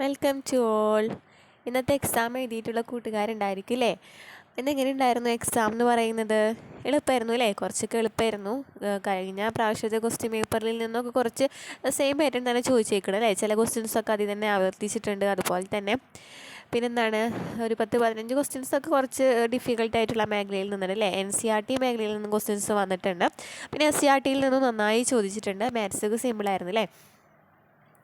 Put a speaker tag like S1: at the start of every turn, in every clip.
S1: Welcome to all ഇന്നത്തെ exam എഴുതിയിട്ടുള്ള കൂട്ടുകാരുണ്ടായിരിക്കും അല്ലേ ഇന്നെങ്ങനെ ഉണ്ടായിരുന്നു എക്സാം എന്ന് പറയുന്നത്? എളുപ്പമായിരുന്നു അല്ലേ കുറച്ചൊക്കെ എളുപ്പമായിരുന്നു കഴിഞ്ഞ പ്രാവശ്യത്തെ ക്വസ്റ്റ്യൻ പേപ്പറിൽ നിന്നൊക്കെ കുറച്ച് സെയിം പാറ്റേൺ തന്നെ ചോദിച്ചേക്കണം അല്ലേ ചില ക്വസ്റ്റ്യൻസൊക്കെ അതിൽ തന്നെ ആവർത്തിച്ചിട്ടുണ്ട് അതുപോലെ തന്നെ. പിന്നെന്താണ്? ഒരു പത്ത് പതിനഞ്ച് ക്വസ്റ്റ്യൻസ് ഒക്കെ കുറച്ച് ഡിഫിക്കൽട്ട് ആയിട്ടുള്ള മേഖലയിൽ നിന്നുണ്ട് അല്ലേ എൻ സി ആർ ടി മേഖലയിൽ നിന്നും ക്വസ്റ്റ്യൻസ് വന്നിട്ടുണ്ട്. പിന്നെ എസ് സി ആർ ടിയിൽ നിന്നും നന്നായി ചോദിച്ചിട്ടുണ്ട്. മാത്സൊക്കെ സിമ്പിളായിരുന്നു അല്ലേ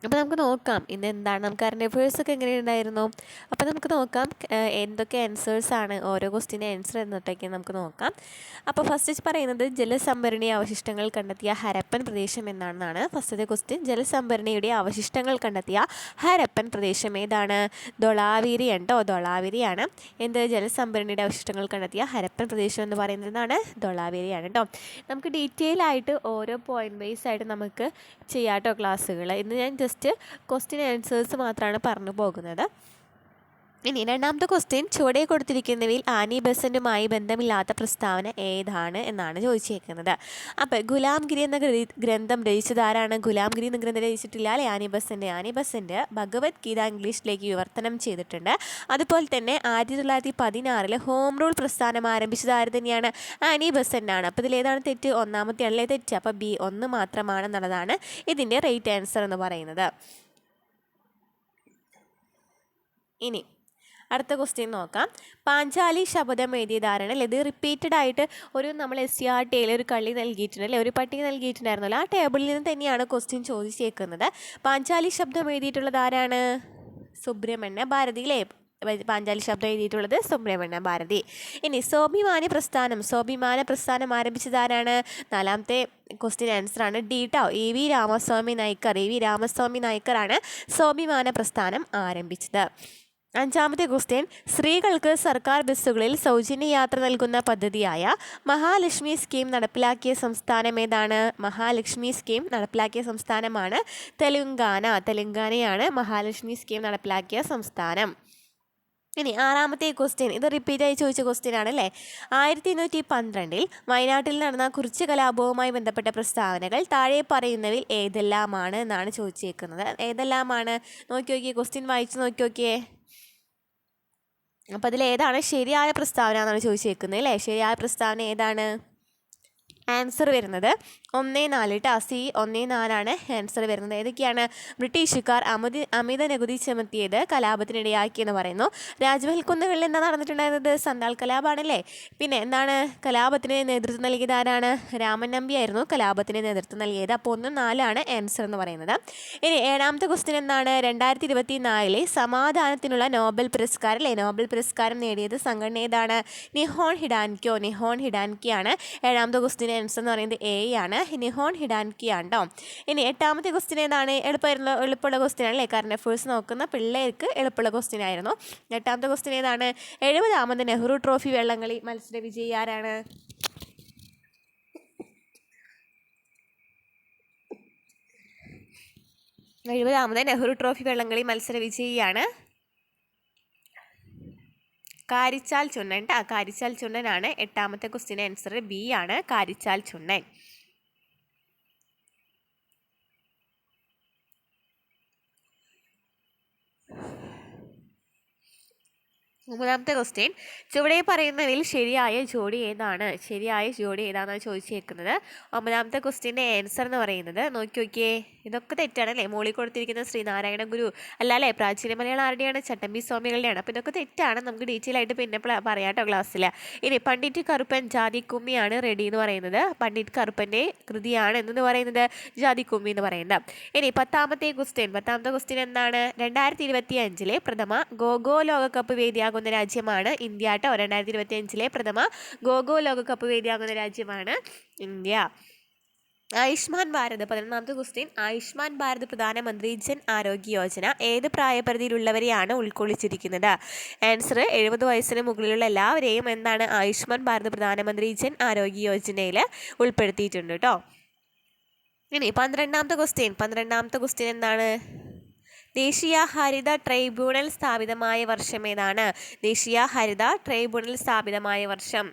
S1: അപ്പോൾ നമുക്ക് നോക്കാം ഇന്ന് എന്താണ് നമുക്ക് കറണ്ട് അഫേഴ്സൊക്കെ എങ്ങനെ ഉണ്ടായിരുന്നു അപ്പോൾ നമുക്ക് നോക്കാം എന്തൊക്കെ ആൻസേഴ്സ് ആണ് ഓരോ ക്വസ്റ്റിന്റെ ആൻസർ എന്നിട്ടൊക്കെ നമുക്ക് നോക്കാം. അപ്പോൾ ഫസ്റ്റ് പറയുന്നത് ജലസംഭരണി അവശിഷ്ടങ്ങൾ കണ്ടെത്തിയ ഹരപ്പൻ പ്രദേശം എന്നാണെന്നാണ് ഫസ്റ്റത്തെ ക്വസ്റ്റ്യൻ ജലസംഭരണിയുടെ അവശിഷ്ടങ്ങൾ കണ്ടെത്തിയ ഹരപ്പൻ പ്രദേശം ഏതാണ്? ദൊളാവേരി ഉണ്ടോ? ദൊളാവേരിയാണ്. എന്ത് ജലസംഭരണിയുടെ അവശിഷ്ടങ്ങൾ കണ്ടെത്തിയ ഹരപ്പൻ പ്രദേശം എന്ന് പറയുന്നതാണ് ദൊളാവേരിയാണ് കേട്ടോ നമുക്ക് ഡീറ്റെയിൽ ആയിട്ട് ഓരോ പോയിന്റ് വൈസ് ആയിട്ട് നമുക്ക് ചെയ്യാം കേട്ടോ ക്ലാസ്സുകൾ ഇന്ന് ഞാൻ ജസ്റ്റ് ക്വസ്റ്റ്യൻ ആൻസേഴ്സ് മാത്രമാണ് പറഞ്ഞു പോകുന്നത്. ഇനി രണ്ടാമത്തെ ക്വസ്റ്റ്യൻ ചുവടെ കൊടുത്തിരിക്കുന്നവയിൽ ആനി ബസന്റുമായി ബന്ധമില്ലാത്ത പ്രസ്താവന ഏതാണ് എന്നാണ് ചോദിച്ചേക്കുന്നത്. അപ്പോൾ ഗുലാംഗിരി എന്ന ഗ്രന്ഥ- രചിച്ചതാരാണ് ഗുലാംഗിരി എന്ന ഗ്രന്ഥം രചിച്ചിട്ടില്ല അല്ലേ? Annie Besant. Annie Besant Bhagavad Gita ഇംഗ്ലീഷിലേക്ക് വിവർത്തനം ചെയ്തിട്ടുണ്ട്. അതുപോലെ തന്നെ ആയിരത്തി തൊള്ളായിരത്തി പതിനാറിൽ ഹോം റൂൾ പ്രസ്ഥാനം ആരംഭിച്ചത് ആര് തന്നെയാണ്? ആനി ബസന്റാണ്. അപ്പോൾ ഇതിലേതാണ് തെറ്റ്? ഒന്നാമത്തെ അല്ലേ തെറ്റ്? അപ്പോൾ ബി ഒന്ന് മാത്രമാണെന്നുള്ളതാണ് ഇതിന്റെ റൈറ്റ് ആൻസർ എന്ന് പറയുന്നത്. ഇനി അടുത്ത ക്വസ്റ്റ്യൻ നോക്കാം. പാഞ്ചാലി ശബദം എഴുതിയതാരാണ് ഇത് റിപ്പീറ്റഡ് ആയിട്ട് ഒരു നമ്മൾ എസ് സി ആർ ടിയിൽ ഒരു കള്ളി നൽകിയിട്ടുണ്ട് അല്ലേ? ഒരു പട്ടിക നൽകിയിട്ടുണ്ടായിരുന്നല്ലോ. ആ ടേബിളിൽ നിന്ന് തന്നെയാണ് ക്വസ്റ്റ്യൻ ചോദിച്ചേക്കുന്നത്. പാഞ്ചാലി ശബ്ദം എഴുതിയിട്ടുള്ളത് ആരാണ്? സുബ്രഹ്മണ്യ ഭാരതി അല്ലേ? പാഞ്ചാലി ശബ്ദം എഴുതിയിട്ടുള്ളത് സുബ്രഹ്മണ്യ ഭാരതി. ഇനി സ്വാഭിമാന പ്രസ്ഥാനം. സ്വാഭിമാന പ്രസ്ഥാനം ആരംഭിച്ചത് ആരാണ്? നാലാമത്തെ ക്വസ്റ്റ്യൻ ആൻസർ ആണ് ഡി ട്ടോ. E V Ramaswamy Naicker. E V Ramaswamy നായ്ക്കറാണ് സ്വാഭിമാന പ്രസ്ഥാനം ആരംഭിച്ചത്. അഞ്ചാമത്തെ ക്വസ്റ്റ്യൻ സ്ത്രീകൾക്ക് സർക്കാർ ബസ്സുകളിൽ സൗജന്യ യാത്ര നൽകുന്ന പദ്ധതിയായ മഹാലക്ഷ്മി സ്കീം നടപ്പിലാക്കിയ സംസ്ഥാനം ഏതാണ്? മഹാലക്ഷ്മി സ്കീം നടപ്പിലാക്കിയ സംസ്ഥാനമാണ് തെലുങ്കാന. തെലുങ്കാനയാണ് മഹാലക്ഷ്മി സ്കീം നടപ്പിലാക്കിയ സംസ്ഥാനം. ഇനി ആറാമത്തെ ക്വസ്റ്റ്യൻ ഇത് റിപ്പീറ്റ് ആയി ചോദിച്ച ക്വസ്റ്റ്യൻ ആണല്ലേ? ആയിരത്തി എണ്ണൂറ്റി പന്ത്രണ്ടിൽ വയനാട്ടിൽ നടന്ന കുറിച്ച് കലാപവുമായി ബന്ധപ്പെട്ട പ്രസ്താവനകൾ താഴെ പറയുന്നവയിൽ ഏതെല്ലാമാണ് എന്നാണ് ചോദിച്ചേക്കുന്നത്. ഏതെല്ലാമാണ്? നോക്കി നോക്കിയേ ക്വസ്റ്റ്യൻ വായിച്ചു നോക്കി നോക്കിയേ. അപ്പോൾ അതിൽ ഏതാണ് ശരിയായ പ്രസ്താവന എന്നാണ് ചോദിച്ചേക്കുന്നത് അല്ലേ? ശരിയായ പ്രസ്താവന ഏതാണ്? ആൻസർ വരുന്നത്. ഒന്നേ നാല് കേട്ടോ സി ഒന്നേ നാലാണ് ആൻസർ വരുന്നത്. ഏതൊക്കെയാണ് ബ്രിട്ടീഷുകാർ അമിത അമിത നികുതി ചുമത്തിയത് കലാപത്തിനിടയാക്കിയെന്ന് പറയുന്നു. രാജ്മഹൽ കുന്നുകളിൽ എന്താ നടന്നിട്ടുണ്ടായിരുന്നത്? സന്താൾ കലാപമാണല്ലേ പിന്നെ എന്താണ് കലാപത്തിന് നേതൃത്വം നൽകിയത് ആരാണ്? രാമൻ നമ്പിയായിരുന്നു കലാപത്തിന് നേതൃത്വം നൽകിയത്. അപ്പോൾ ഒന്ന് നാലാണ് ആൻസർ എന്ന് പറയുന്നത്. ഇനി ഏഴാമത്തെ ക്വസ്റ്റ്യൻ എന്താണ്? രണ്ടായിരത്തി ഇരുപത്തി നാലിലെ സമാധാനത്തിനുള്ള നോബൽ പുരസ്കാരം അല്ലേ? നോബൽ പുരസ്കാരം നേടിയത് സംഘടന ഏതാണ്? നിഹോൺ ഹിഡാൻക്യോ നിഹോൺ ഹിഡാൻകിയാണ് ഏഴാമത്തെ ക്വസ്റ്റ്യൻ ആൻസർ എന്ന് പറയുന്നത് എ ആണ് നിഹോൺ ഹിഡാൻകി ആണ് ഇനി എട്ടാമത്തെ ക്വസ്റ്റ്യൻ ഏതാണ്? എളുപ്പമായിരുന്ന? എളുപ്പമുള്ള ക്വസ്റ്റ്യൻ ആണല്ലേ? കറണ്ട് അഫേഴ്സ് നോക്കുന്ന പിള്ളേർക്ക് എളുപ്പമുള്ള ക്വസ്റ്റ്യൻ ആയിരുന്നു. എട്ടാമത്തെ ക്വസ്റ്റ്യൻ ഏതാണ്? എഴുപതാമത് നെഹ്റു ട്രോഫി വെള്ളംകളി മത്സര വിജയി ആരാണ്? എഴുപതാമത് നെഹ്റു ട്രോഫി വെള്ളംകളി മത്സര വിജയിയാണ്. കാരിച്ചാൽ ചുണ്ണൻ. കാരിച്ചാൽ ചുണ്ണനാണ്. എട്ടാമത്തെ ക്വസ്റ്റിൻ ആൻസർ ബി ആണ്. കാരിച്ചാൽ ചുണ്ടൻ മൂന്നാമത്തെ ക്വസ്റ്റ്യൻ ചുവടെ പറയുന്നതിൽ ശരിയായ ജോഡി ഏതാണ്? ശരിയായ ജോഡി ഏതാണെന്നാണ് ചോദിച്ചേക്കുന്നത്. ഒമ്പതാമത്തെ ക്വസ്റ്റ്യന്റെ ആൻസർ എന്ന് പറയുന്നത്. നോക്കി നോക്കിയേ. ഇതൊക്കെ തെറ്റാണല്ലേ? മോളിൽ കൊടുത്തിരിക്കുന്ന ശ്രീനാരായണ ഗുരു അല്ല അല്ലേ പ്രാചീന മലയാളം ആരുടെയാണ്? ചട്ടമ്പി സ്വാമികളുടെയാണ്. അപ്പോൾ ഇതൊക്കെ തെറ്റാണ്. നമുക്ക് ഡീറ്റെയിൽ ആയിട്ട് പിന്നെ പറയാം കേട്ടോ ക്ലാസ്സിൽ ഇനി പണ്ഡിറ്റ് കറുപ്പൻ ജാതി കുമ്മിയാണ് റെഡി എന്ന് പറയുന്നത്. പണ്ഡിറ്റ് കറുപ്പന്റെ കൃതിയാണ് എന്ന് പറയുന്നത്? ജാതി കുമ്മി എന്ന് പറയുന്നത്. ഇനി പത്താമത്തെ ക്വസ്റ്റ്യൻ പത്താമത്തെ ക്വസ്റ്റ്യൻ എന്താണ്? രണ്ടായിരത്തി ഇരുപത്തി അഞ്ചിലെ പ്രഥമ ഗോഗോ ലോകകപ്പ് വേദിയാകുന്ന രാജ്യമാണ് ഇന്ത്യ കേട്ടോ രണ്ടായിരത്തി ഇരുപത്തി അഞ്ചിലെ പ്രഥമ ഗോഗോ ലോകകപ്പ് വേദിയാകുന്ന രാജ്യമാണ് ഇന്ത്യ. ആയുഷ്മാൻ ഭാരത് പതിനൊന്നാമത്തെ ക്വസ്റ്റ്യൻ. ആയുഷ്മാൻ ഭാരത് പ്രധാനമന്ത്രി ജൻ ആരോഗ്യ യോജന ഏത് പ്രായപരിധിയിലുള്ളവരെയാണ് ഉൾക്കൊള്ളിച്ചിരിക്കുന്നത്? ആൻസർ എഴുപത് വയസ്സിന് മുകളിലുള്ള എല്ലാവരെയും എന്താണ് ആയുഷ്മാൻ ഭാരത് പ്രധാനമന്ത്രി ജൻ ആരോഗ്യ യോജനയിൽ ഉൾപ്പെടുത്തിയിട്ടുണ്ട് കേട്ടോ ഇനി പന്ത്രണ്ടാമത്തെ ക്വസ്റ്റ്യൻ. പന്ത്രണ്ടാമത്തെ ക്വസ്റ്റ്യൻ എന്താണ്? ദേശീയ ഹരിത ട്രൈബ്യൂണൽ സ്ഥാപിതമായ വർഷം ഏതാണ്? ദേശീയ ഹരിത ട്രൈബ്യൂണൽ സ്ഥാപിതമായ വർഷം.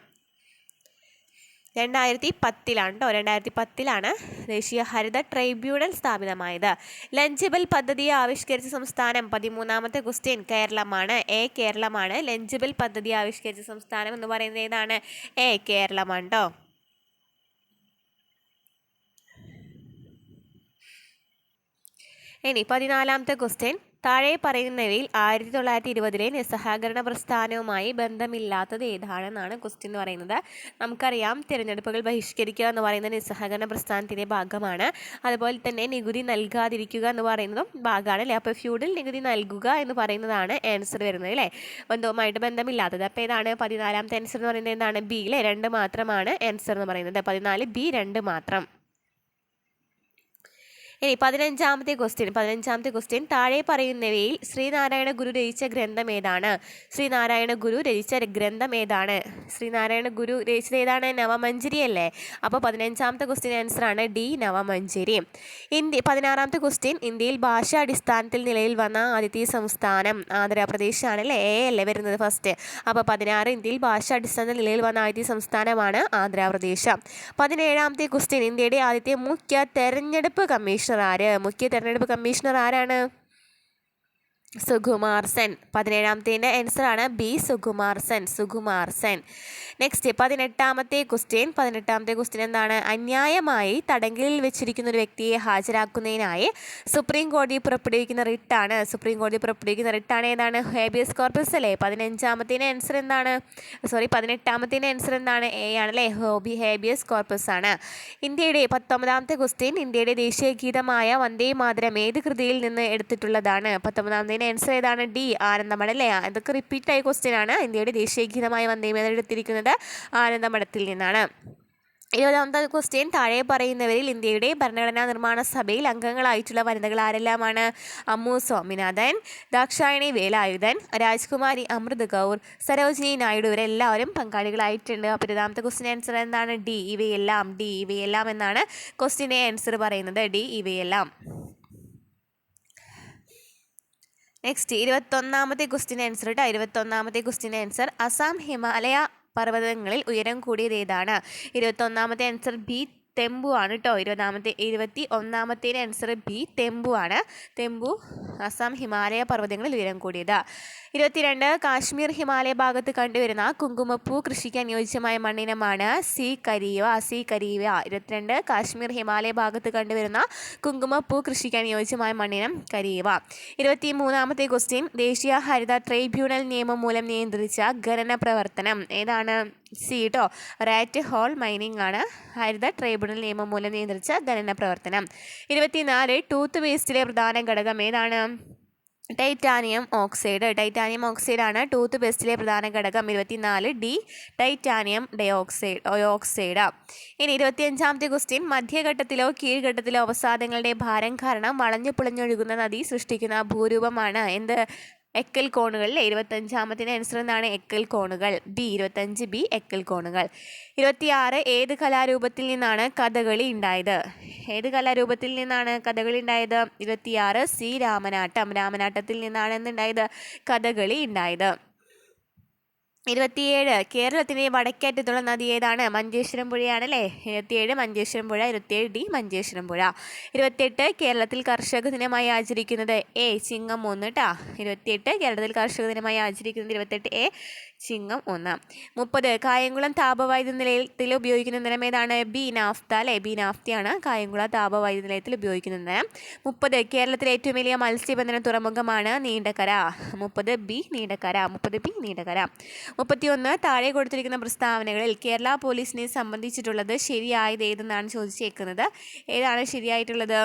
S1: രണ്ടായിരത്തി പത്തിലാണ് കേട്ടോ രണ്ടായിരത്തി പത്തിലാണ് ദേശീയ ഹരിത ട്രൈബ്യൂണൽ സ്ഥാപിതമായത്. ലഞ്ചബൽ പദ്ധതി ആവിഷ്കരിച്ച സംസ്ഥാനം പതിമൂന്നാമത്തെ ക്വസ്റ്റ്യൻ കേരളമാണ്. എ കേരളമാണ്. ലഞ്ചബൽ പദ്ധതി ആവിഷ്കരിച്ച സംസ്ഥാനം എന്ന് പറയുന്നത് ഏതാണ്? എ കേരളമാണ് കേട്ടോ ഇനി പതിനാലാമത്തെ ക്വസ്റ്റ്യൻ താഴെ പറയുന്നവയിൽ ആയിരത്തി തൊള്ളായിരത്തി ഇരുപതിലെ നിസ്സഹകരണ പ്രസ്ഥാനവുമായി ബന്ധമില്ലാത്തത് ഏതാണെന്നാണ് ക്വസ്റ്റ്യൻ എന്ന് പറയുന്നത്. നമുക്കറിയാം തിരഞ്ഞെടുപ്പുകൾ ബഹിഷ്കരിക്കുക എന്ന് പറയുന്നത് നിസ്സഹകരണ പ്രസ്ഥാനത്തിന്റെ ഭാഗമാണ്. അതുപോലെ തന്നെ നികുതി നൽകാതിരിക്കുക എന്ന് പറയുന്നതും ഭാഗമാണ് അല്ലേ? അപ്പോൾ ഫ്യൂഡിൽ നികുതി നൽകുക എന്ന് പറയുന്നതാണ് ആൻസർ വരുന്നത് അല്ലേ? ബന്ധവുമായിട്ട് ബന്ധമില്ലാത്തത്. അപ്പോൾ ഏതാണ്? പതിനാലാമത്തെ ആൻസർ എന്ന് പറയുന്നത് എന്താണ്? ബി അല്ലേ രണ്ട് മാത്രമാണ് ആൻസർ എന്ന് പറയുന്നത്. പതിനാല് ബി രണ്ട് മാത്രം. ഇനി പതിനഞ്ചാമത്തെ ക്വസ്റ്റ്യൻ പതിനഞ്ചാമത്തെ ക്വസ്റ്റ്യൻ താഴെ പറയുന്നവയിൽ ശ്രീനാരായണ ഗുരു രചിച്ച ഗ്രന്ഥം ഏതാണ്? ശ്രീനാരായണ ഗുരു രചിച്ച ഗ്രന്ഥം ഏതാണ്? ശ്രീനാരായണ ഗുരു രചിച്ചത് ഏതാണ്? നവമഞ്ചരി അല്ലേ? അപ്പോൾ പതിനഞ്ചാമത്തെ ക്വസ്റ്റ്യൻ ആൻസറാണ് ഡി നവമഞ്ചരി. ഇന്ത്യ പതിനാറാമത്തെ ക്വസ്റ്റ്യൻ ഇന്ത്യയിൽ ഭാഷാടിസ്ഥാനത്തിൽ നിലയിൽ വന്ന ആദ്യത്തെ സംസ്ഥാനം ആന്ധ്രാപ്രദേശ് അല്ലേ? എ അല്ലേ വരുന്നത് ഫസ്റ്റ് അപ്പോൾ പതിനാറ് ഇന്ത്യയിൽ ഭാഷാടിസ്ഥാനത്തിൽ നിലയിൽ വന്ന ആദ്യത്തെ സംസ്ഥാനമാണ് ആന്ധ്രാപ്രദേശ് പതിനേഴാമത്തെ ക്വസ്റ്റ്യൻ ഇന്ത്യയുടെ ആദ്യത്തെ മുഖ്യ തെരഞ്ഞെടുപ്പ് കമ്മീഷണർ ആര്? മുഖ്യ തെരഞ്ഞെടുപ്പ് കമ്മീഷണർ ആരാണ്? സുകുമാർ സെൻ പതിനേഴാമത്തേന്റെ ആൻസർ ആണ് ബി സുകുമാർ സെൻ സുകുമാർ സെൻ നെക്സ്റ്റ് പതിനെട്ടാമത്തെ ക്വസ്റ്റ്യൻ പതിനെട്ടാമത്തെ ക്വസ്റ്റ്യൻ എന്താണ്? അന്യായമായി തടങ്കലിൽ വെച്ചിരിക്കുന്ന ഒരു വ്യക്തിയെ ഹാജരാക്കുന്നതിനായി സുപ്രീം കോടതി പുറപ്പെടുവിക്കുന്ന റിട്ടാണ് സുപ്രീം കോടതി പുറപ്പെടുവിക്കുന്ന റിട്ടാണ് ഏതാണ്? ഹേബിയസ് കോർപ്പസ് അല്ലേ? പതിനഞ്ചാമത്തേന്റെ ആൻസർ എന്താണ്? സോറി പതിനെട്ടാമത്തേന്റെ ആൻസർ എന്താണ്? എ ആണല്ലേ ഹോബി ഹേബിയസ് കോർപ്പസ് ആണ്. ഇന്ത്യയുടെ പത്തൊമ്പതാമത്തെ ക്വസ്റ്റ്യൻ ഇന്ത്യയുടെ ദേശീയ ഗീതമായ വന്ദേ മാതരം ഏത് കൃതിയിൽ നിന്ന് എടുത്തിട്ടുള്ളതാണ്? ആൻസർ ഏതാണ്? ഡി ആനന്ദമഠ അല്ലേ? ഇതൊക്കെ റിപ്പീറ്റ് ആയ ക്വസ്റ്റ്യൻ ആണ്. ഇന്ത്യയുടെ ദേശീയ ഗീതമായ വന്ദേ മാതരം എടുത്തിരിക്കുന്നത് ആനന്ദമഠത്തിൽ നിന്നാണ്. ഇരുപതാമത്തെ ക്വസ്റ്റ്യൻ താഴെ പറയുന്നവരിൽ ഇന്ത്യയുടെ ഭരണഘടനാ നിർമ്മാണ സഭയിൽ അംഗങ്ങളായിട്ടുള്ള വനിതകൾ ആരെല്ലാമാണ്? അമ്മു സ്വാമിനാഥൻ ദാക്ഷായണി വേലായുധൻ രാജ്കുമാരി അമൃത് കൗർ സരോജിനി നായിഡു ഇവരെല്ലാവരും പങ്കാളികളായിട്ടുണ്ട്. അപ്പോൾ ഇരുപതാമത്തെ ക്വസ്റ്റ്യൻ ആൻസർ എന്താണ്? ഡി ഇവയെല്ലാം ഡി ഇവയെല്ലാം എന്നാണ് ക്വസ്റ്റ്യന്റെ ആൻസർ പറയുന്നത്. ഡി ഇവയെല്ലാം. നെക്സ്റ്റ് ഇരുപത്തൊന്നാമത്തെ ക്വസ്റ്റിൻ ആൻസർ കേട്ടോ ഇരുപത്തൊന്നാമത്തെ ക്വസ്റ്റിൻ ആൻസർ അസാം ഹിമാലയ പർവതങ്ങളിൽ ഉയരം കൂടിയത് ഏതാണ്? ഇരുപത്തൊന്നാമത്തെ ആൻസർ ബി തെമ്പു ആണ് കേട്ടോ ഇരുപതാമത്തെ ഇരുപത്തി ഒന്നാമത്തേന് ആൻസർ ബി തെമ്പു ആണ് തെമ്പു അസം ഹിമാലയ പർവതങ്ങളിൽ ഉയരം കൂടിയത്. ഇരുപത്തിരണ്ട് കാശ്മീർ ഹിമാലയ ഭാഗത്ത് കണ്ടുവരുന്ന കുങ്കുമപ്പൂ കൃഷിക്ക് അനുയോജ്യമായ മണ്ണിനമാണ് സി കരീവ സി കരീവ ഇരുപത്തിരണ്ട് കാശ്മീർ ഹിമാലയ ഭാഗത്ത് കണ്ടുവരുന്ന കുങ്കുമപ്പൂ കൃഷിക്ക് അനുയോജ്യമായ മണ്ണിനം കരീവ ഇരുപത്തി മൂന്നാമത്തെ ക്വസ്റ്റ്യൻ ദേശീയ ഹരിത ട്രൈബ്യൂണൽ നിയമം മൂലം നിയന്ത്രിച്ച ഖനന പ്രവർത്തനം ഏതാണ്? സി കേട്ടോ റാറ്റ് ഹോൾ മൈനിങ് ആണ്. ഹരിത ട്രൈബ്യൂണൽ നിയമം മൂലം നിയന്ത്രിച്ച ഖനന പ്രവർത്തനം. ഇരുപത്തിനാല് ടൂത്ത് വേസ്റ്റിലെ പ്രധാന ഘടകം ഏതാണ്? ടൈറ്റാനിയം ഓക്സൈഡ് ടൈറ്റാനിയം ഓക്സൈഡ് ആണ് ടൂത്ത് പേസ്റ്റിലെ പ്രധാന ഘടകം. ഇരുപത്തിനാല് ഡി ടൈറ്റാനിയം ഡയോക്സൈഡ് ഓക്സൈഡ് ഇനി ഇരുപത്തിയഞ്ചാമത്തെ ക്വസ്റ്റ്യൻ മധ്യഘട്ടത്തിലോ കീഴ്ഘട്ടത്തിലോ അവസാദങ്ങളുടെ ഭാരം കാരണം വളഞ്ഞു പുളഞ്ഞൊഴുകുന്ന നദി സൃഷ്ടിക്കുന്ന ഭൂരൂപമാണ് എന്ത്? എക്കൽ കോണുകളിലെ ഇരുപത്തഞ്ചാമത്തിന് ആൻസർ എന്താണ്? എക്കൽ കോണുകൾ. ബി ഇരുപത്തഞ്ച് ബി എക്കൽ കോണുകൾ. ഇരുപത്തിയാറ് ഏത് കലാരൂപത്തിൽ നിന്നാണ് കഥകളി ഉണ്ടായത്? ഏത് കലാരൂപത്തിൽ നിന്നാണ് കഥകളി ഉണ്ടായത്? ഇരുപത്തിയാറ് സി രാമനാട്ടം. രാമനാട്ടത്തിൽ നിന്നാണ് എന്തുണ്ടായത്? കഥകളി ഉണ്ടായത്. ഇരുപത്തിയേഴ് കേരളത്തിലെ വടക്കേറ്റത്തുള്ള നദി ഏതാണ്? മഞ്ചേശ്വരം പുഴയാണല്ലേ? ഇരുപത്തിയേഴ് മഞ്ചേശ്വരം പുഴ ഇരുപത്തിയേഴ് ഡി മഞ്ചേശ്വരം പുഴ. ഇരുപത്തിയെട്ട് കേരളത്തിൽ കർഷക ദിനമായി ആചരിക്കുന്നത് എ ചിങ്ങം ഒന്ന് കേട്ടോ ഇരുപത്തിയെട്ട് കേരളത്തിൽ കർഷക ദിനമായി ആചരിക്കുന്നത് ഇരുപത്തെട്ട് എ ചിങ്ങം ഒന്ന്. മുപ്പത് കായംകുളം താപവൈദ്യുത നിലയത്തിൽ ഉപയോഗിക്കുന്ന നിലം ഏതാണ്? ബി നാഫ്ത അല്ലേ? ബി നാഫ്തയാണ് കായംകുളം താപവൈദ്യുത നിലയത്തിൽ ഉപയോഗിക്കുന്ന നിലം മുപ്പത് കേരളത്തിലെ ഏറ്റവും വലിയ മത്സ്യബന്ധന തുറമുഖമാണ് നീണ്ടകര മുപ്പത് ബി നീണ്ടകര മുപ്പത് ബി നീണ്ടകര മുപ്പത്തിയൊന്ന് താഴെ കൊടുത്തിരിക്കുന്ന പ്രസ്താവനകളിൽ കേരള പോലീസിനെ സംബന്ധിച്ചിട്ടുള്ളത് ശരിയായത് ഏതെന്നാണ് ചോദിച്ചേക്കുന്നത്. ഏതാണ് ശരിയായിട്ടുള്ളത്?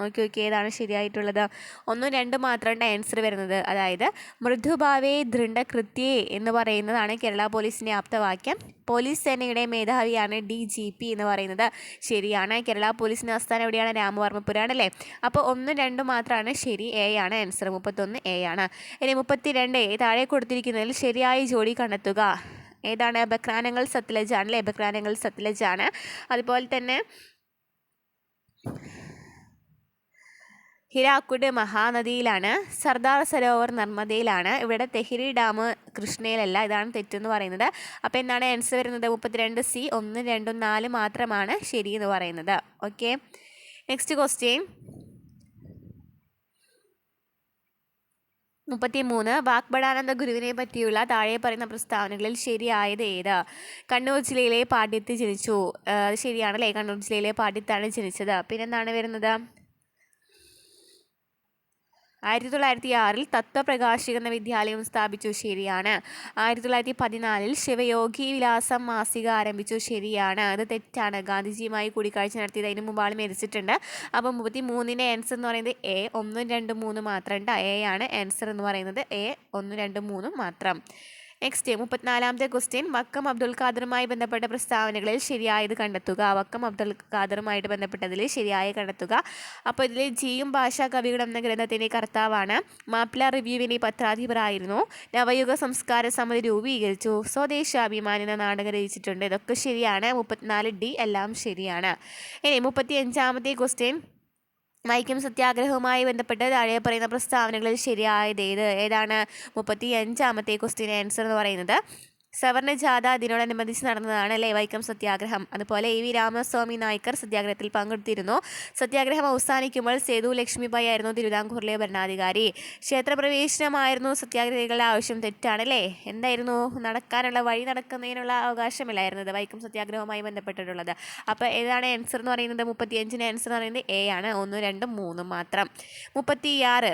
S1: നോക്കി നോക്കി ഏതാണ് ശരിയായിട്ടുള്ളത്. ഒന്നും രണ്ടും മാത്രമാണ് ആൻസർ വരുന്നത്. അതായത് മൃദുഭാവേ ദൃഢകൃത്യേ എന്ന് പറയുന്നതാണ് കേരള പോലീസിന്റെ ആപ്തവാക്യം. പോലീസ് സേനയുടെ മേധാവിയാണ് ഡി ജി പി എന്ന് പറയുന്നത്. ശരിയാണ്. കേരള പോലീസിന്റെ ആസ്ഥാനം എവിടെയാണ്? രാമവർമ്മപുരാണ് അല്ലേ? അപ്പോൾ ഒന്നും രണ്ടും മാത്രമാണ് ശരി എ ആണ്. ആൻസർ മുപ്പത്തൊന്ന് എ ആണ്. ഇനി മുപ്പത്തി രണ്ട് താഴെ കൊടുത്തിരിക്കുന്നതിൽ ശരിയായ ജോഡി കണ്ടെത്തുക. ഏതാണ്? ബക്രാനങ്ങൾ സത്ലജ് ആണ് അല്ലേ? ബക്രാനങ്ങൾ ആണ്. അതുപോലെ തന്നെ ഹിരാക്കുഡ് മഹാനദിയിലാണ് സർദാർ സരോവർ നർമ്മദയിലാണ് ഇവിടെ തെഹിരി ഡാം കൃഷ്ണയിലല്ല ഇതാണ് തെറ്റെന്ന് പറയുന്നത്. അപ്പോൾ എന്താണ് ആൻസർ വരുന്നത്? മുപ്പത്തിരണ്ട് സി ഒന്ന് രണ്ടും നാല് മാത്രമാണ് ശരി എന്ന് പറയുന്നത്. ഓക്കെ നെക്സ്റ്റ് ക്വസ്റ്റ്യൻ മുപ്പത്തി മൂന്ന് വാഗ്ബടാനന്ദ ഗുരുവിനെ പറ്റിയുള്ള താഴെ പറയുന്ന പ്രസ്താവനകളിൽ ശരിയായത് ഏത്? കണ്ണൂർ ജില്ലയിലെ പാണ്ഡിത്ത് ജനിച്ചു. ശരിയാണല്ലേ? കണ്ണൂർ ജില്ലയിലെ പാഠ്യത്താണ് ജനിച്ചത്. പിന്നെന്താണ് വരുന്നത്? ആയിരത്തി തൊള്ളായിരത്തി ആറിൽ തത്വപ്രകാശിക എന്ന വിദ്യാലയം സ്ഥാപിച്ചു ശരിയാണ്. ആയിരത്തി തൊള്ളായിരത്തി പതിനാലിൽ ശിവയോഗി വിലാസം മാസിക ആരംഭിച്ചു ശരിയാണ്. അത് തെറ്റാണ്. ഗാന്ധിജിയുമായി കൂടിക്കാഴ്ച നടത്തിയത് അതിന് മുമ്പ് ആൾ മരിച്ചിട്ടുണ്ട്. അപ്പം മുപ്പത്തി മൂന്നിന്റെ ആൻസർ എന്ന് പറയുന്നത് എ ഒന്നും രണ്ടും മൂന്നും മാത്രം ഉണ്ട് എ ആണ് ആൻസർ എന്ന് പറയുന്നത് എ ഒന്നും രണ്ടും മൂന്നും മാത്രം. നെക്സ്റ്റ് മുപ്പത്തിനാലാമത്തെ ക്വസ്റ്റ്യൻ വക്കം അബ്ദുൽ ഖാദറുമായി ബന്ധപ്പെട്ട പ്രസ്താവനകളിൽ ശരിയായത് കണ്ടെത്തുക. വക്കം അബ്ദുൽ ഖാദറുമായിട്ട് ബന്ധപ്പെട്ടതിൽ ശരിയായ കണ്ടെത്തുക. അപ്പോൾ ഇതിൽ ജിയും ഭാഷാ കവികളും എന്ന ഗ്രന്ഥത്തിന്റെ കർത്താവാണ് മാപ്പിള റിവ്യൂവിന്റെ പത്രാധിപരായിരുന്നു. നവയുഗ സംസ്കാര സമിതി രൂപീകരിച്ചു. സ്വദേശാഭിമാനി എന്ന നാടകം രചിച്ചിട്ടുണ്ട്. ഇതൊക്കെ ശരിയാണ്. മുപ്പത്തിനാല് ഡി എല്ലാം ശരിയാണ്. ഇനി മുപ്പത്തി അഞ്ചാമത്തെ ക്വസ്റ്റ്യൻ വൈക്കം സത്യാഗ്രഹവുമായി ബന്ധപ്പെട്ട് താഴെ പറയുന്ന പ്രസ്താവനകളിൽ ശരിയായത് ഏത്? ഏതാണ് മുപ്പത്തി അഞ്ചാമത്തെ ക്വസ്റ്റ്യൻ ആൻസർ എന്ന് പറയുന്നത്. സവർണ ജാഥ അതിനോടനുബന്ധിച്ച് നടന്നതാണ് അല്ലേ? വൈക്കം സത്യാഗ്രഹം. അതുപോലെ എ വി രാമസ്വാമി നായ്ക്കർ സത്യാഗ്രഹത്തിൽ പങ്കെടുത്തിരുന്നു. സത്യാഗ്രഹം അവസാനിക്കുമ്പോൾ സേതു ലക്ഷ്മിബായി ആയിരുന്നു തിരുവിതാംകൂറിലെ ഭരണാധികാരി. ക്ഷേത്രപ്രവേശനമായിരുന്നു സത്യാഗ്രഹികളുടെ ആവശ്യം തെറ്റാണ് അല്ലേ എന്തായിരുന്നു? നടക്കാനുള്ള വഴി നടക്കുന്നതിനുള്ള അവകാശമില്ലായിരുന്നത് വൈക്കം സത്യാഗ്രഹവുമായി ബന്ധപ്പെട്ടിട്ടുള്ളത്. അപ്പോൾ ഏതാണ് ആൻസർ എന്ന് പറയുന്നത്? മുപ്പത്തിയഞ്ചിന് ആൻസർ എന്ന് പറയുന്നത് എ ആണ്. ഒന്നും രണ്ടും മൂന്നും മാത്രം. മുപ്പത്തിയാറ്.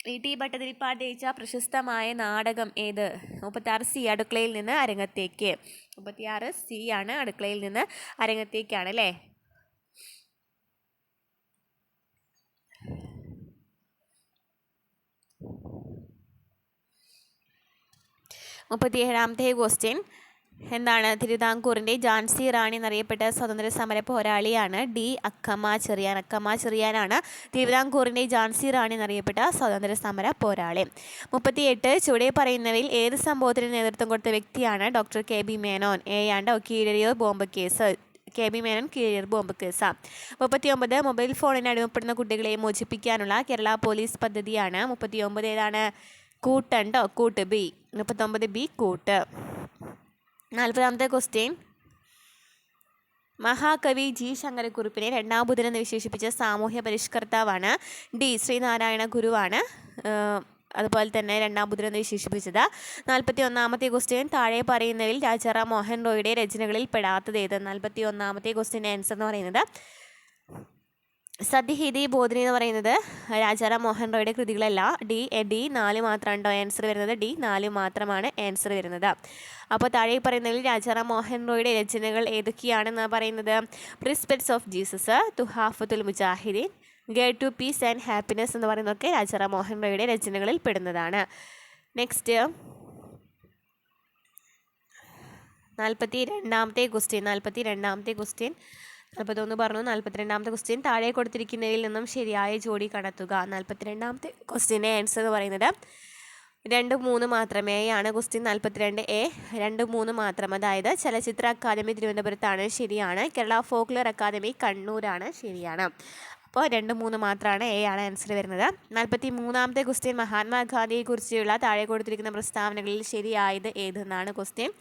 S1: ഇ ടി ഭട്ടതിരിപ്പാട് രചിച്ച പ്രശസ്തമായ നാടകം ഏത്? മുപ്പത്തിയാറ് സി അടുക്കളയിൽ നിന്ന് അരങ്ങത്തേക്ക്. മുപ്പത്തിയാറ് സി ആണ് അടുക്കളയിൽ നിന്ന് അരങ്ങത്തേക്കാണ് അല്ലേ? മുപ്പത്തിയേഴാമത്തെ ക്വസ്റ്റ്യൻ എന്താണ് തിരുവിതാംകൂറിന്റെ ജാൻസി റാണി എന്നറിയപ്പെട്ട സ്വാതന്ത്ര്യ സമര പോരാളിയാണ് ഡി അക്കമ്മ ചെറിയാൻ. അക്കമ്മ ചെറിയാനാണ് തിരുവിതാംകൂറിന്റെ ജാൻസി റാണി എന്നറിയപ്പെട്ട സ്വാതന്ത്ര്യ സമര പോരാളി. മുപ്പത്തിയെട്ട് ചുവടെ പറയുന്നവയിൽ ഏത് സംഭവത്തിന് നേതൃത്വം കൊടുത്ത വ്യക്തിയാണ് doctor K B Menon? A and Keezhariyur bomb case. K B Menon കീഴർ bomb case. മുപ്പത്തിയൊമ്പത് മൊബൈൽ ഫോണിന് അടിമപ്പെടുന്ന കുട്ടികളെ മോചിപ്പിക്കാനുള്ള കേരള പോലീസ് പദ്ധതിയാണ്. മുപ്പത്തിയൊമ്പത് ഏതാണ്? കൂട്ടുണ്ടോ? കൂട്ട് ബി. മുപ്പത്തൊമ്പത് ബി കൂട്ട്. നാൽപ്പതാമത്തെ ക്വസ്റ്റ്യൻ. മഹാകവി ജി രണ്ടാം എന്ന് വിശേഷിപ്പിച്ച സാമൂഹ്യ പരിഷ്കർത്താവാണ് ഡി ശ്രീനാരായണ ഗുരുവാണ്. അതുപോലെ തന്നെ രണ്ടാം എന്ന് വിശേഷിപ്പിച്ചത്. നാൽപ്പത്തി ഒന്നാമത്തെ ക്വസ്റ്റ്യൻ താഴെ പറയുന്നതിൽ രാജാറാം മോഹൻ റോയുടെ രചനകളിൽ പെടാത്തത് ഏത്? നാൽപ്പത്തി ഒന്നാമത്തെ ക്വസ്റ്റ്യൻ ആൻസർ എന്ന് പറയുന്നത് സത്യഹിതി ബോധിനി എന്ന് പറയുന്നത് രാജാറാം മോഹൻ റോയുടെ കൃതികളല്ല. ഡി ഡി നാല് മാത്രമാണ് ആൻസർ വരുന്നത്. ഡി നാല് മാത്രമാണ് ആൻസർ വരുന്നത്. അപ്പോൾ താഴെ പറയുന്നതിൽ രാജാറാം മോഹൻ റോയുടെ രചനകൾ ഏതൊക്കെയാണെന്നാണ് പറയുന്നത്? Precepts of Jesus Tuhfatul Mujahideen guide to peace and happiness എന്ന് പറയുന്നതൊക്കെ രാജാറാം മോഹൻ റോയുടെ രചനകളിൽ പെടുന്നതാണ്. നെക്സ്റ്റ് നാൽപ്പത്തി രണ്ടാമത്തെ ക്വസ്റ്റ്യൻ നാൽപ്പത്തി രണ്ടാമത്തെ ക്വസ്റ്റ്യൻ നാൽപ്പത്തൊന്ന് പറഞ്ഞു നാൽപ്പത്തിരണ്ടാമത്തെ ക്വസ്റ്റ്യൻ താഴെ കൊടുത്തിരിക്കുന്നതിൽ നിന്നും ശരിയായ ജോഡി കണ്ടെത്തുക. നാൽപ്പത്തിരണ്ടാമത്തെ ക്വസ്റ്റ്യന്റെ ആൻസർ എന്ന് പറയുന്നത് രണ്ട് മൂന്ന് മാത്രമേ ആണ്. ക്വസ്റ്റ്യൻ നാൽപ്പത്തിരണ്ട് എ രണ്ട് മൂന്ന് മാത്രം. അതായത് ചലച്ചിത്ര അക്കാദമി തിരുവനന്തപുരത്താണ്. ശരിയാണ്. കേരള ഫോക്ലോർ അക്കാദമി കണ്ണൂരാണ്. ശരിയാണ്. അപ്പോൾ രണ്ട് മൂന്ന് മാത്രമാണ് എ ആണ് ആൻസർ വരുന്നത്. നാൽപ്പത്തി മൂന്നാമത്തെ ക്വസ്റ്റ്യൻ മഹാത്മാഗാന്ധിയെക്കുറിച്ചുള്ള താഴെ കൊടുത്തിരിക്കുന്ന പ്രസ്താവനകളിൽ ശരിയായത് ഏതെന്നാണ് ക്വസ്റ്റ്യൻ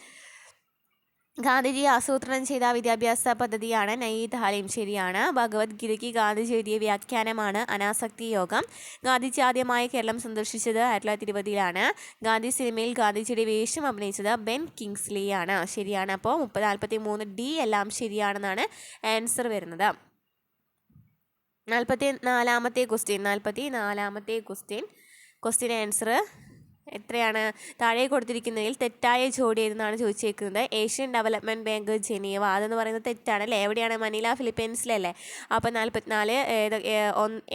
S1: ഗാന്ധിജി ആസൂത്രണം ചെയ്ത വിദ്യാഭ്യാസ പദ്ധതിയാണ് നയി താലീം ശരിയാണ്. ഭഗവത്ഗീതയ്ക്ക് ഗാന്ധിജി എഴുതിയ വ്യാഖ്യാനമാണ് അനാസക്തി യോഗം. ഗാന്ധിജി ആദ്യമായി കേരളം സന്ദർശിച്ചത് ആയിരത്തി തൊള്ളായിരത്തി ഇരുപതിലാണ്. ഗാന്ധി സിനിമയിൽ ഗാന്ധിജിയുടെ വേഷം അഭിനയിച്ചത് ബെൻ കിങ്സ്ലി ആണ് ശരിയാണ്. അപ്പോൾ മുപ്പത് നാൽപ്പത്തി മൂന്ന് ഡി എല്ലാം ശരിയാണെന്നാണ് ആൻസർ വരുന്നത്. നാൽപ്പത്തി നാലാമത്തെ ക്വസ്റ്റ്യൻ നാൽപ്പത്തി നാലാമത്തെ ക്വസ്റ്റ്യൻ ക്വസ്റ്റ്യൻ ആൻസർ എത്രയാണ് താഴെ കൊടുത്തിരിക്കുന്നതിൽ തെറ്റായ ജോഡി ഏതെന്നാണ് ചോദിച്ചേക്കുന്നത്. Asian development bank Geneva. അതെന്ന് പറയുന്നത് തെറ്റാണ് അല്ലേ എവിടെയാണ്? മനില ഫിലിപ്പീൻസിലല്ലേ? അപ്പോൾ നാൽപ്പത്തിനാല് ഏത്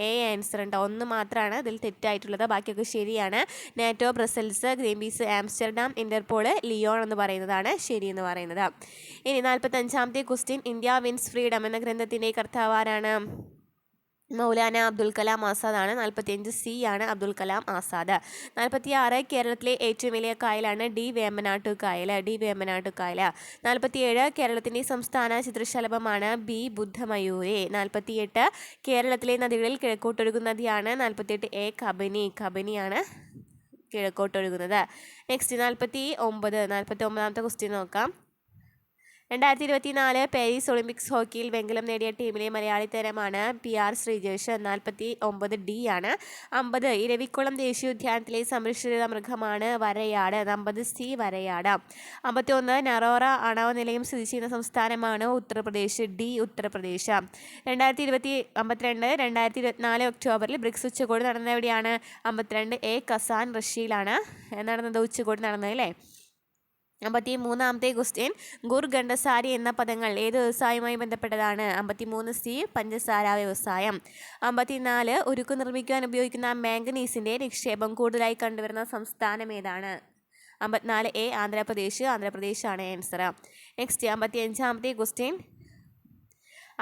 S1: എ ആൻസർ ഉണ്ട്. ഒന്ന് മാത്രമാണ് ഇതിൽ തെറ്റായിട്ടുള്ളത്. ബാക്കിയൊക്കെ ശരിയാണ്. NATO Brussels Greenpeace Amsterdam Interpol Lyon എന്ന് പറയുന്നതാണ് ശരിയെന്ന് പറയുന്നത്. ഇനി നാൽപ്പത്തഞ്ചാമത്തെ ക്വസ്റ്റ്യൻ. ഇന്ത്യ വിൻസ് ഫ്രീഡം എന്ന ഗ്രന്ഥത്തിന്റെ കർത്താവ് ആരാണ്? മൗലാന അബ്ദുൽ കലാം ആസാദാണ് നാൽപ്പത്തിയഞ്ച് സി ആണ് അബ്ദുൽ കലാം ആസാദ്. നാൽപ്പത്തി ആറ് കേരളത്തിലെ ഏറ്റവും വലിയ കായലാണ് ഡി വേമ്പനാട്ടു കായൽ ഡി വേമ്പനാട്ടു കായൽ നാൽപ്പത്തിയേഴ് കേരളത്തിന്റെ സംസ്ഥാന ചിത്രശലഭമാണ് ബി ബുദ്ധമയൂരി. നാൽപ്പത്തിയെട്ട് കേരളത്തിലെ നദികളിൽ കിഴക്കോട്ടൊഴുകുന്ന നദിയാണ്. നാൽപ്പത്തിയെട്ട് എ കബനി. കബനിയാണ് കിഴക്കോട്ടൊഴുകുന്നത്. നെക്സ്റ്റ് നാൽപ്പത്തി ഒമ്പത് നാൽപ്പത്തി ഒമ്പതാമത്തെ ക്വസ്റ്റ്യൻ നോക്കാം. രണ്ടായിരത്തി ഇരുപത്തി നാല് പാരീസ് ഒളിമ്പിക്സ് ഹോക്കിയിൽ വെങ്കലം നേടിയ ടീമിലെ മലയാളി താരമാണ് പി ആർ ശ്രീജേഷ്. നാൽപ്പത്തി ഒമ്പത് ഡി ആണ്. അമ്പത് ഇരവിക്കുളം ദേശീയോദ്യാനത്തിലെ സംരക്ഷിത മൃഗമാണ് വരയാട്. അമ്പത് സി വരയാട്. അമ്പത്തി ഒന്ന് നറോറ അണവ നിലയം സ്ഥിതി ചെയ്യുന്ന സംസ്ഥാനമാണ് ഉത്തർപ്രദേശ്. ഡി ഉത്തർപ്രദേശ്. രണ്ടായിരത്തി ഇരുപത്തി അമ്പത്തിരണ്ട് രണ്ടായിരത്തി ഇരുപത്തിനാല് ഒക്ടോബറിൽ ബ്രിക്സ് ഉച്ചകോടി നടന്നത് എവിടെയാണ് അമ്പത്തിരണ്ട് എ കസാൻ റഷ്യയിലാണ്. നടന്നത് ഉച്ചകോടി നടന്നത് അല്ലേ? അമ്പത്തി മൂന്നാമത്തെ ക്വസ്റ്റ്യൻ ഗുർ ഗണ്ഡസാരി എന്ന പദങ്ങൾ ഏത് വ്യവസായവുമായി ബന്ധപ്പെട്ടതാണ്? അമ്പത്തി മൂന്ന് സി പഞ്ചസാര വ്യവസായം. അമ്പത്തിനാല് ഉരുക്ക് നിർമ്മിക്കാൻ ഉപയോഗിക്കുന്ന മാംഗനീസിന്റെ നിക്ഷേപം കൂടുതലായി കണ്ടുവരുന്ന സംസ്ഥാനം ഏതാണ്? അമ്പത്തിനാല് എ ആന്ധ്രാപ്രദേശ്. ആന്ധ്രാപ്രദേശാണ് ആൻസർ നെക്സ്റ്റ് അമ്പത്തി അഞ്ചാമത്തെ ക്വസ്റ്റ്യൻ.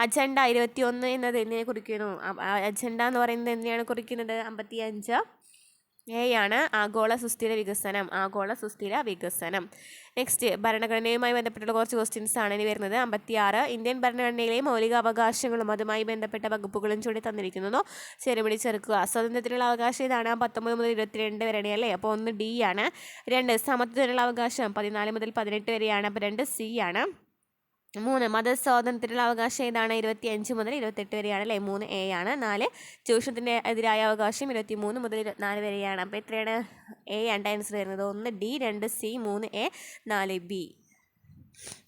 S1: അജണ്ട ഇരുപത്തി ഒന്ന് എന്നത് എന്തിനെ കുറിക്കുന്നു അജണ്ട എന്ന് പറയുന്നത് എന്നെയാണ് കുറിക്കുന്നത്? അമ്പത്തി അഞ്ച് എ ആണ് ആഗോള സുസ്ഥിര വികസനം ആഗോള സുസ്ഥിര വികസനം. നെക്സ്റ്റ് ഭരണഘടനയുമായി ബന്ധപ്പെട്ടുള്ള കുറച്ച് ക്വസ്റ്റ്യൻസ് ആണ് ഇനി വരുന്നത്. അമ്പത്തിയാറ് ഇന്ത്യൻ ഭരണഘടനയിലെ മൗലിക അവകാശങ്ങളും അതുമായി ബന്ധപ്പെട്ട വകുപ്പുകളും ചൂടി തന്നിരിക്കുന്നു ചെറുപിടി ചെറുക്കുക സ്വാതന്ത്ര്യത്തിനുള്ള അവകാശം ഇതാണ് പത്തൊമ്പത് മുതൽ ഇരുപത്തിരണ്ട് വരെയാണ് അല്ലേ? അപ്പോൾ ഒന്ന് ഡി ആണ്. രണ്ട് സമത്വത്തിനുള്ള അവകാശം പതിനാല് മുതൽ പതിനെട്ട് വരെയാണ്. അപ്പോൾ രണ്ട് സി ആണ്. മൂന്ന് മതസ്വാതന്ത്ര്യത്തിനുള്ള അവകാശം ഏതാണ്? ഇരുപത്തി അഞ്ച് മുതൽ ഇരുപത്തെട്ട് വരെയാണ് അല്ലേ? മൂന്ന് എ ആണ്. നാല് ചൂഷണത്തിന്റെ എതിരായ അവകാശം ഇരുപത്തി മൂന്ന് മുതൽ ഇരുപത്തിനാല് വരെയാണ്. അപ്പോൾ എത്രയാണ്? എ രണ്ട് ആൻസർ വരുന്നത്. ഒന്ന് ഡി രണ്ട് സി മൂന്ന് എ നാല് ബി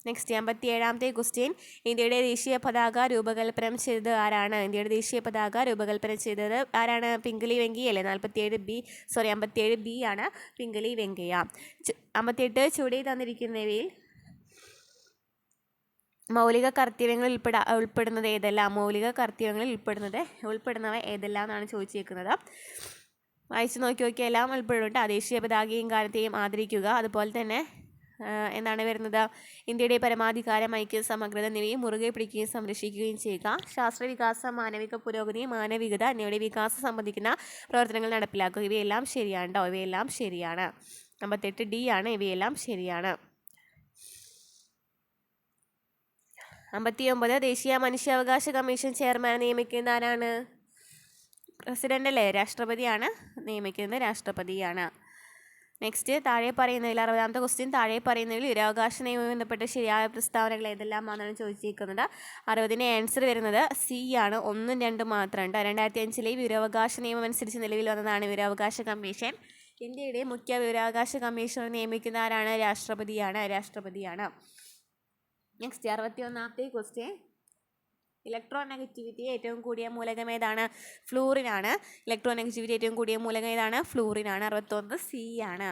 S1: നെക്സ്റ്റ് അമ്പത്തി ഏഴാമത്തെ ക്വസ്റ്റ്യൻ ഇന്ത്യയുടെ ദേശീയ പതാക രൂപകൽപ്പന ചെയ്തത് ആരാണ്? ഇന്ത്യയുടെ ദേശീയ പതാക രൂപകൽപ്പന ചെയ്തത് ആരാണ്? പിംഗലി വെങ്കയ്യ അല്ലേ? നാൽപ്പത്തിയേഴ് ബി സോറി അമ്പത്തിയേഴ് ബി ആണ് പിംഗലി വെങ്കയ്യ. അമ്പത്തിയെട്ട് ചുവടെ തന്നിരിക്കുന്നവയിൽ മൗലിക കർത്തവ്യങ്ങളിൽ ഉൾപ്പെട ഉൾപ്പെടുന്നത് ഏതെല്ലാം? മൗലിക കർത്തവ്യങ്ങളിൽ ഉൾപ്പെടുന്നത് ഉൾപ്പെടുന്നവ ഏതെല്ലാം എന്നാണ് ചോദിച്ചിരിക്കുന്നത്. വായിച്ചു നോക്കി നോക്കിയാൽ എല്ലാം ഉൾപ്പെടുന്നുണ്ട്. ദേശീയ പതാകയും കാലത്തെയും ആദരിക്കുക അതുപോലെ തന്നെ എന്താണ് വരുന്നത്? ഇന്ത്യയുടെ പരമാധികാരം ഐക്യ സമഗ്രത എന്നിവയും മുറുകെ പിടിക്കുകയും സംരക്ഷിക്കുകയും ചെയ്യുക. ശാസ്ത്ര വികാസം മാനവിക പുരോഗതി മാനവികത എന്നിവയുടെ വികാസം സംബന്ധിക്കുന്ന പ്രവർത്തനങ്ങൾ നടപ്പിലാക്കുക. ഇവയെല്ലാം ശരിയാണ് കേട്ടോ ഇവയെല്ലാം ശരിയാണ്. അമ്പത്തെട്ട് ഡി ആണ്. ഇവയെല്ലാം ശരിയാണ്. അമ്പത്തിയൊമ്പത് ദേശീയ മനുഷ്യാവകാശ കമ്മീഷൻ ചെയർമാൻ നിയമിക്കുന്ന ആരാണ്? പ്രസിഡന്റ് അല്ലേ രാഷ്ട്രപതിയാണ് നിയമിക്കുന്നത്. രാഷ്ട്രപതിയാണ്. നെക്സ്റ്റ് താഴെ പറയുന്നതിൽ അറുപതാമത്തെ ക്വസ്റ്റ്യൻ താഴെ പറയുന്നതിൽ വിവരാവകാശ നിയമം ബന്ധപ്പെട്ട ശരിയായ പ്രസ്താവനകൾ ഏതെല്ലാമാണെന്നാണ് ചോദിച്ചിരിക്കുന്നത്. അറുപതിന് ആൻസർ വരുന്നത് സി ആണ്. ഒന്നും രണ്ടും മാത്രമുണ്ട് രണ്ടായിരത്തി അഞ്ചിലെ വിവരാവകാശ നിയമം അനുസരിച്ച് നിലവിൽ വന്നതാണ് വിവരാവകാശ കമ്മീഷൻ. ഇന്ത്യയുടെ മുഖ്യ വിവരാവകാശ കമ്മീഷണർ നിയമിക്കുന്ന ആരാണ്? രാഷ്ട്രപതിയാണ്. രാഷ്ട്രപതിയാണ്. നെക്സ്റ്റ് അറുപത്തി ഒന്നാമത്തെ ക്വസ്റ്റ്യൻ ഇലക്ട്രോ നെഗറ്റിവിറ്റി ഏറ്റവും കൂടിയ മൂലകം ഏതാണ്? ഫ്ലൂറിനാണ് ഇലക്ട്രോ നെഗറ്റിവിറ്റി ഏറ്റവും കൂടിയ മൂലകം ഏതാണ്? ഫ്ലൂറിനാണ് അറുപത്തൊന്ന് സി ആണ്.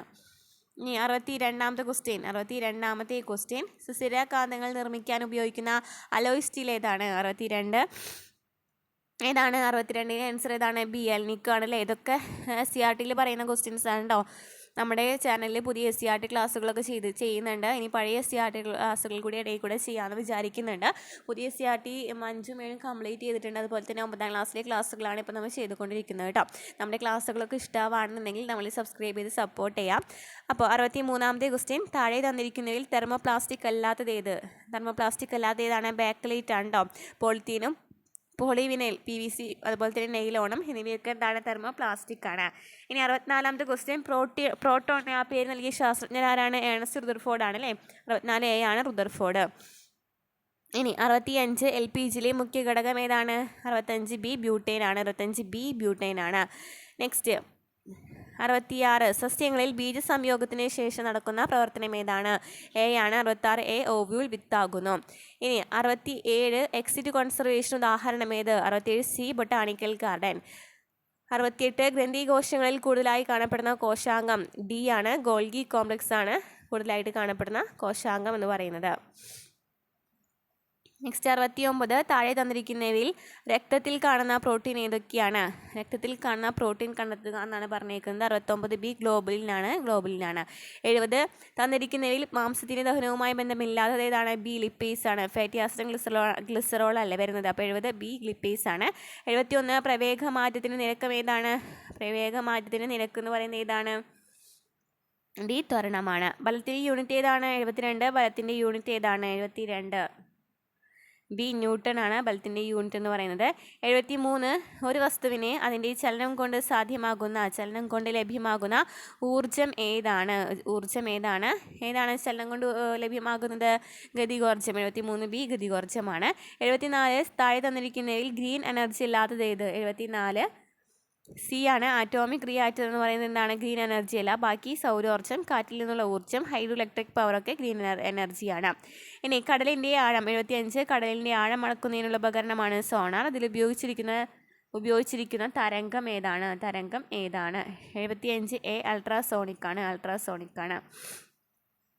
S1: ഇനി അറുപത്തി രണ്ടാമത്തെ ക്വസ്റ്റ്യൻ അറുപത്തി രണ്ടാമത്തെ ക്വസ്റ്റ്യൻ സുസ്ഥിരകാന്തങ്ങൾ നിർമ്മിക്കാൻ ഉപയോഗിക്കുന്ന അലോയ് സ്റ്റീൽ ഏതാണ്? അറുപത്തി രണ്ട് ഏതാണ്? അറുപത്തിരണ്ടിന് ആൻസർ ഏതാണ്? ബി എൽ നിക്കാണല്ലേ ഇതൊക്കെ സി ആർ ടിയിൽ പറയുന്ന ക്വസ്റ്റ്യൻസ് ആണ് കേട്ടോ നമ്മുടെ ചാനലിൽ പുതിയ എസ് സി ആർ ടി ക്ലാസ്സുകളൊക്കെ ചെയ്ത് ചെയ്യുന്നുണ്ട്. ഇനി പഴയ എസ് സി ആർ ടി ക്ലാസ്സുകൾ കൂടി ഇടയിൽ കൂടെ ചെയ്യാമെന്ന് വിചാരിക്കുന്നുണ്ട്. പുതിയ എസ് സി ആർ ടി അഞ്ചും ഏഴും കംപ്ലീറ്റ് ചെയ്തിട്ടുണ്ട്. അതുപോലെ തന്നെ ഒമ്പതാം ക്ലാസ്സിലെ ക്ലാസ്സുകളാണ് ഇപ്പോൾ നമ്മൾ ചെയ്തുകൊണ്ടിരിക്കുന്നത് കേട്ടോ. നമ്മുടെ ക്ലാസ്സുകളൊക്കെ ഇഷ്ടമാണെന്നുണ്ടെങ്കിൽ നമ്മൾ സബ്സ്ക്രൈബ് ചെയ്ത് സപ്പോർട്ട് ചെയ്യാം. അപ്പോൾ അറുപത്തി മൂന്നാമത്തെ ക്വസ്റ്റ്യൻ താഴെ തന്നിരിക്കുന്നതിൽ തെർമോപ്ലാസ്റ്റിക് അല്ലാത്തത് ഏത്? തെർമോപ്ലാസ്റ്റിക് അല്ലാത്ത ഏതാണ്? ബാക്ക്ലൈറ്റ് ആണ് കേട്ടോ പോളിത്തീനും പോളിവിനൈൽ പി വി സി അതുപോലെ തന്നെ നെയിലോണം എന്നിവയൊക്കെ എന്താണ്? തെർമോ പ്ലാസ്റ്റിക് ആണ് ഇനി അറുപത്തിനാലാമത്തെ ക്വസ്റ്റ്യൻ പ്രോട്ടി പ്രോട്ടോൺ ആ പേര് നൽകിയ ശാസ്ത്രജ്ഞൻ ആരാണ്? ഏണസ് റുദർഫോർഡ് ആണ് അല്ലേ അറുപത്തിനാല് എ ആണ് റുദർഫോർഡ്. ഇനി അറുപത്തിയഞ്ച് എൽ പി ജിയിലെ മുഖ്യ ഘടകം ഏതാണ്? അറുപത്തഞ്ച് ബി ബ്യൂട്ടൈൻ ആണ്. അറുപത്തഞ്ച് ബി ബ്യൂട്ടൈൻ ആണ്. നെക്സ്റ്റ് അറുപത്തിയാറ് സസ്യങ്ങളിൽ ബീജസംയോഗത്തിന് ശേഷം നടക്കുന്ന പ്രവർത്തനം ഏതാണ്? എ ആണ് അറുപത്താറ് എ ഓവ്യൂൾ വിത്താകുന്നു ഇനി അറുപത്തി ഏഴ് എക്സിറ്റ് കോൺസർവേഷൻ ഉദാഹരണം ഏത്? അറുപത്തിയേഴ് സി ബൊട്ടാണിക്കൽ ഗാർഡൻ അറുപത്തിയെട്ട് ഗ്രന്ഥികോശങ്ങളിൽ കൂടുതലായി കാണപ്പെടുന്ന കോശാംഗം ഡി ആണ്. ഗോൾഗി കോംപ്ലക്സ് ആണ് കൂടുതലായിട്ട് കാണപ്പെടുന്ന കോശാംഗം എന്ന് പറയുന്നത്. നെക്സ്റ്റ് അറുപത്തി ഒമ്പത് താഴെ തന്നിരിക്കുന്നവയിൽ രക്തത്തിൽ കാണുന്ന പ്രോട്ടീൻ ഏതൊക്കെയാണ്? രക്തത്തിൽ കാണുന്ന പ്രോട്ടീൻ കണ്ടെത്തുക എന്നാണ് പറഞ്ഞേക്കുന്നത്. അറുപത്തൊമ്പത് ബി ഗ്ലോബലിനാണ് ഗ്ലോബലിനാണ്. എഴുപത് തന്നിരിക്കുന്നവയിൽ മാംസത്തിന്റെ ദഹനവുമായി ബന്ധമില്ലാത്തത് ഏതാണ്? ബി ലിപ്പേസ് ആണ്. ഫാറ്റി ആസിഡ് ഗ്ലിസറോൾ ഗ്ലിസറോൾ അല്ല വരുന്നത്. അപ്പോൾ എഴുപത് ബി ഗ്ലിപ്പേസ് ആണ്. എഴുപത്തി ഒന്ന് പ്രവേഗമാറ്റത്തിന്റെ നിരക്കം ഏതാണ്? പ്രവേഗമാറ്റത്തിന്റെ നിരക്ക് എന്ന് പറയുന്നത് ഏതാണ്? ഡി ത്വരണമാണ്. ബലത്തിന്റെ യൂണിറ്റ് ഏതാണ്? എഴുപത്തിരണ്ട്. ബലത്തിന്റെ യൂണിറ്റ് ഏതാണ്? എഴുപത്തി രണ്ട് ബി ന്യൂട്ടൺ ആണ് ബലത്തിന്റെ യൂണിറ്റ് എന്ന് പറയുന്നത്. എഴുപത്തി മൂന്ന് ഒരു വസ്തുവിനെ അതിന്റെ ചലനം കൊണ്ട് സാധ്യമാകുന്ന ചലനം കൊണ്ട് ലഭ്യമാകുന്ന ഊർജം ഏതാണ്? ഊർജം ഏതാണ്? ഏതാണ് ചലനം കൊണ്ട് ലഭ്യമാകുന്നത്? ഗതികോർജം എഴുപത്തി മൂന്ന് ബി ഗതികോർജമാണ് എഴുപത്തി നാല് താഴെ തന്നിരിക്കുന്നതിൽ ഗ്രീൻ എനർജി ഇല്ലാത്തത് ഏത്? എഴുപത്തിനാല് സി ആണ് ആറ്റോമിക് റിയാക്ടർ എന്ന് പറയുന്നത് എന്താണ്? ഗ്രീൻ എനർജി അല്ല. ബാക്കി സൗരോർജം കാറ്റിൽ നിന്നുള്ള ഊർജം ഹൈഡ്രോ ഇലക്ട്രിക് പവറൊക്കെ ഗ്രീൻ എനർജിയാണ് ഇനി കടലിന്റെ ആഴം എഴുപത്തിയഞ്ച് കടലിന്റെ ആഴം അളക്കുന്നതിനുള്ള ഉപകരണമാണ് സോണാർ അതിൽ ഉപയോഗിച്ചിരിക്കുന്ന ഉപയോഗിച്ചിരിക്കുന്ന തരംഗം ഏതാണ്? തരംഗം ഏതാണ്? എഴുപത്തിയഞ്ച് എ അൾട്രാസോണിക് ആണ് അൾട്രാസോണിക് ആണ്.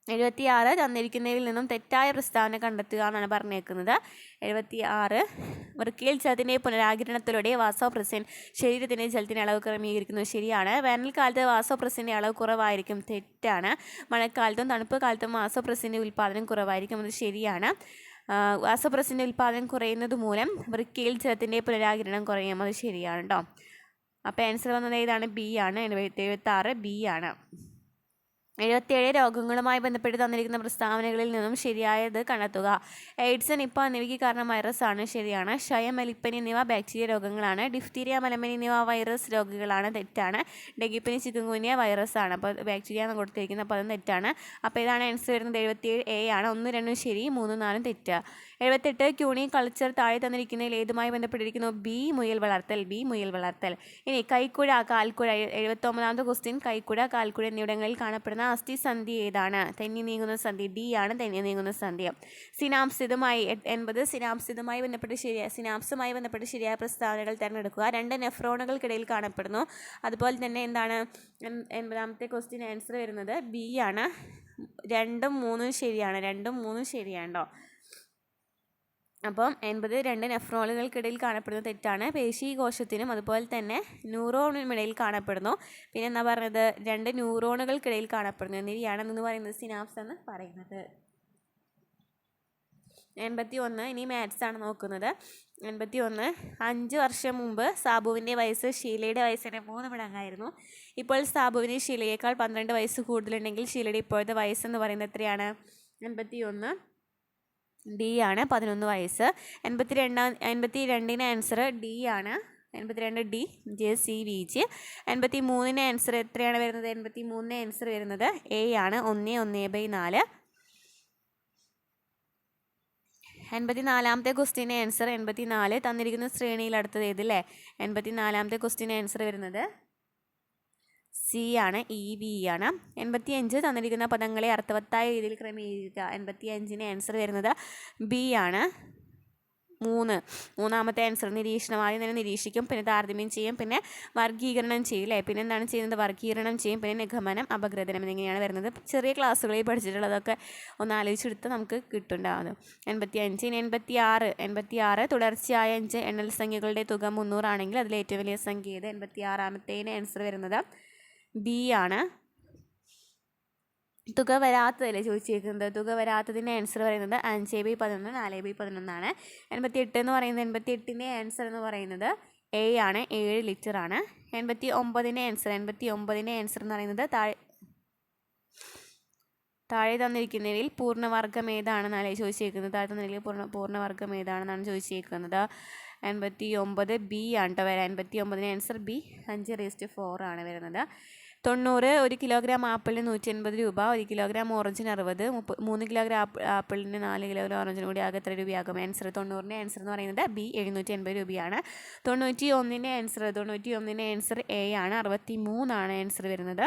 S1: എഴുപത്തി ആറ് തന്നിരിക്കുന്നതിൽ നിന്നും തെറ്റായ പ്രസ്താവന കണ്ടെത്തുക എന്നാണ് പറഞ്ഞേക്കുന്നത്. എഴുപത്തി ആറ് വൃക്കയിൽ ജലത്തിന്റെ പുനരാകിരണത്തിലൂടെ വാസോപ്രസിൻ ശരീരത്തിന്റെ ജലത്തിന്റെ അളവ് ക്രമീകരിക്കുന്നത് ശരിയാണ്. വേനൽക്കാലത്ത് വാസോപ്രസിന്റെ അളവ് കുറവായിരിക്കും. തെറ്റാണ്. മഴക്കാലത്തും തണുപ്പ് കാലത്തും വാസോപ്രസിന്റെ ഉൽപ്പാദനം കുറവായിരിക്കും. അത് ശരിയാണ്. വാസോ വാസോപ്രസിന്റെ ഉൽപ്പാദനം കുറയുന്നത് മൂലം വൃക്കയിൽ ജലത്തിന്റെ പുനരാകിരണം കുറയും. അത് ശരിയാണ് കേട്ടോ അപ്പോൾ ആൻസർ വന്നത് ഏതാണ്? ബി ആണ്. എഴുപത്തി എഴുപത്തി ആറ് ബി ആണ്. എഴുപത്തിയേഴ് രോഗങ്ങളുമായി ബന്ധപ്പെട്ട് തന്നിരിക്കുന്ന പ്രസ്താവനകളിൽ നിന്നും ശരിയായത് കണ്ടെത്തുക. എയ്ഡ്സ് നിപ്പ എന്നിവയ്ക്ക് കാരണം വൈറസ് ആണ്. ശരിയാണ്. ക്ഷയം എലിപ്പനി എന്നിവ ബാക്ടീരിയ രോഗങ്ങളാണ്. ഡിഫ്തീരിയ മലമ്പനി എന്നിവ വൈറസ് രോഗികളാണ്. തെറ്റാണ്. ഡെങ്കിപ്പനി ചിക്കൻകുനിയ വൈറസ് ആണ്. അപ്പോൾ ബാക്ടീരിയ എന്ന് കൊടുത്തിരിക്കുന്നത്. അപ്പോൾ അത് തെറ്റാണ്. അപ്പോൾ ഇതാണ് ആൻസർ വരുന്നത്. എഴുപത്തിയേഴ് എ ആണ്. ഒന്ന് രണ്ടും ശരി. മൂന്നും നാലും തെറ്റ്. എഴുപത്തെട്ട് ക്യൂണി കൾച്ചർ താഴെ തന്നിരിക്കുന്നതിൽ ഏതുമായി ബന്ധപ്പെട്ടിരിക്കുന്നു? ബി മുയൽ വളർത്തൽ. ബി മുയൽ വളർത്തൽ. ഇനി കൈക്കുഴ കാൽക്കുഴ. എഴുപത്തൊമ്പതാമത്തെ ക്വസ്റ്റ്യൻ കൈക്കുഴ കാൽക്കുഴ എന്നിവിടങ്ങളിൽ കാണപ്പെടുന്ന അസ്ഥി സന്ധി ഏതാണ്? തെന്നി നീങ്ങുന്ന സന്ധി ഡി ആണ് തെന്നി നീങ്ങുന്ന സന്ധി സിനാംസിതുമായി എ- എൺപത് സിനാംസിതുമായി ബന്ധപ്പെട്ട് ശരിയായ സിനാംസുമായി ബന്ധപ്പെട്ട് ശരിയായ പ്രസ്താവനകൾ തിരഞ്ഞെടുക്കുക. രണ്ട് നെഫ്രോണുകൾക്കിടയിൽ കാണപ്പെടുന്നു. അതുപോലെ തന്നെ എന്താണ്? എൺ- എൺപതാമത്തെ ക്വസ്റ്റ്യൻ ആൻസർ വരുന്നത് ബി ആണ്. രണ്ടും മൂന്നും ശരിയാണ്. രണ്ടും മൂന്നും ശരിയാണോ അപ്പം എൺപത് രണ്ട് നെഫ്രോളുകൾക്കിടയിൽ കാണപ്പെടുന്ന തെറ്റാണ്. പേശി കോശത്തിനും അതുപോലെ തന്നെ ന്യൂറോണിനുമിടയിൽ കാണപ്പെടുന്നു. പിന്നെ എന്താ പറയുന്നത് രണ്ട് ന്യൂറോണുകൾക്കിടയിൽ കാണപ്പെടുന്നു. എന്നിവയാണ് എന്ന് പറയുന്നത് സിനാപ്സ് എന്ന് പറയുന്നത്. എൺപത്തി ഒന്ന് ഇനി മാത്സ് ആണ് നോക്കുന്നത്. എൺപത്തി ഒന്ന് അഞ്ച് വർഷം മുമ്പ് സാബുവിന്റെ വയസ്സ് ഷീലയുടെ വയസ്സിന് മൂന്ന് മടങ്ങായിരുന്നു. ഇപ്പോൾ സാബുവിന് ഷീലയേക്കാൾ പന്ത്രണ്ട് വയസ്സ് കൂടുതലുണ്ടെങ്കിൽ ഷീലയുടെ ഇപ്പോഴത്തെ വയസ്സെന്ന് പറയുന്നത് എത്രയാണ്? എൺപത്തി ഒന്ന് ഡി ആണ് പതിനൊന്ന് വയസ്സ്. എൺപത്തി രണ്ടാം എൺപത്തി രണ്ടിന് ആൻസർ ഡി ആണ്. എൺപത്തിരണ്ട് D J C V G എൺപത്തി മൂന്നിന് ആൻസർ എത്രയാണ് വരുന്നത്? എൺപത്തി മൂന്നിന് ആൻസർ വരുന്നത് എ ആണ് ഒന്ന് ഒന്ന് ബൈ നാല്. എൺപത്തി നാലാമത്തെ ക്വസ്റ്റ്യന്റെ ആൻസർ എൺപത്തി നാല് തന്നിരിക്കുന്ന ശ്രേണിയിൽ അടുത്തത് ഏതല്ലേ എൺപത്തി നാലാമത്തെ ക്വസ്റ്റിന് ആൻസർ വരുന്നത് സി ആണ് ഇ വി ആണ്. എൺപത്തി അഞ്ച് തന്നിരിക്കുന്ന പദങ്ങളെ അർത്ഥവത്തായ രീതിയിൽ ക്രമീകരിക്കുക. എൺപത്തി അഞ്ചിന് ആൻസർ വരുന്നത് ബി ആണ്. മൂന്ന്. മൂന്നാമത്തെ ആൻസർ നിരീക്ഷണം ആദ്യം തന്നെ നിരീക്ഷിക്കും പിന്നെ താരതമ്യം ചെയ്യും പിന്നെ വർഗീകരണം ചെയ്യും അല്ലേ? പിന്നെ എന്താണ് ചെയ്യുന്നത്? വർഗീകരണം ചെയ്യും പിന്നെ നിഗമനം അപഗ്രഥനം എന്നിങ്ങനെയാണ് വരുന്നത്. ചെറിയ ക്ലാസ്സുകളിൽ പഠിച്ചിട്ടുള്ളതൊക്കെ ഒന്ന് ആലോചിച്ചെടുത്ത് നമുക്ക് കിട്ടുന്നുണ്ടാവുന്നത് എൺപത്തി അഞ്ച് ഇനി എൺപത്തി ആറ് എൺപത്തി ആറ് തുടർച്ചയായ അഞ്ച് എണ്ണൽ സംഖ്യകളുടെ തുക മുന്നൂറാണെങ്കിൽ അതിൽ ഏറ്റവും വലിയ സംഖ്യ ഏത്? എൺപത്തി ആറാമത്തേന് ആൻസർ വരുന്നത് ബി ആണ്. തുക വരാത്തതല്ലേ ചോദിച്ചിരിക്കുന്നത് തുക വരാത്തതിന്റെ ആൻസർ പറയുന്നത് അഞ്ച് ബി പതിനൊന്ന് നാല് ബി പതിനൊന്നാണ് എൺപത്തി എട്ട് എന്ന് പറയുന്നത് എൺപത്തി എട്ടിന്റെ ആൻസർ എന്ന് പറയുന്നത് എ ആണ്. ഏഴ് ലിറ്റർ ആണ്. എൺപത്തി ഒമ്പതിന്റെ ആൻസർ എൺപത്തി ഒമ്പതിന്റെ ആൻസർ എന്ന് പറയുന്നത് താഴെ താഴെ തന്നിരിക്കുന്നതിൽ പൂർണവർഗം ഏതാണെന്നാണ് ചോദിച്ചിരിക്കുന്നത് താഴെ തന്നിരിക്കുന്ന പൂർണ പൂർണവർഗം ഏതാണെന്നാണ് ചോദിച്ചേക്കുന്നത്? എൺപത്തി ഒമ്പത് ബി ആണ് കേട്ടോ വരാം. എൺപത്തി ഒമ്പതിന് ആൻസർ ബി. അഞ്ച് റേസ്റ്റ് ഫോർ ആണ് വരുന്നത്. തൊണ്ണൂറ് ഒരു കിലോഗ്രാം ആപ്പിളിന് നൂറ്റി എൺപത് രൂപ ഒരു കിലോഗ്രാം ഓറഞ്ചിന് അറുപത് മുപ്പ മൂന്ന് കിലോഗ്രാം ആപ്പിളിന് നാല് കിലോഗ്രാം ഓറഞ്ചിന് കൂടി ആകെ എത്ര രൂപയാകും? ആൻസർ തൊണ്ണൂറിന്റെ ആൻസർ എന്ന് പറയുന്നത് ബി എഴുന്നൂറ്റി എൺപത് രൂപയാണ്. തൊണ്ണൂറ്റി ഒന്നിന്റെ ആൻസർ തൊണ്ണൂറ്റി ഒന്നിന്റെ ആൻസർ എ ആണ്. അറുപത്തി മൂന്നാണ് ആൻസർ വരുന്നത്.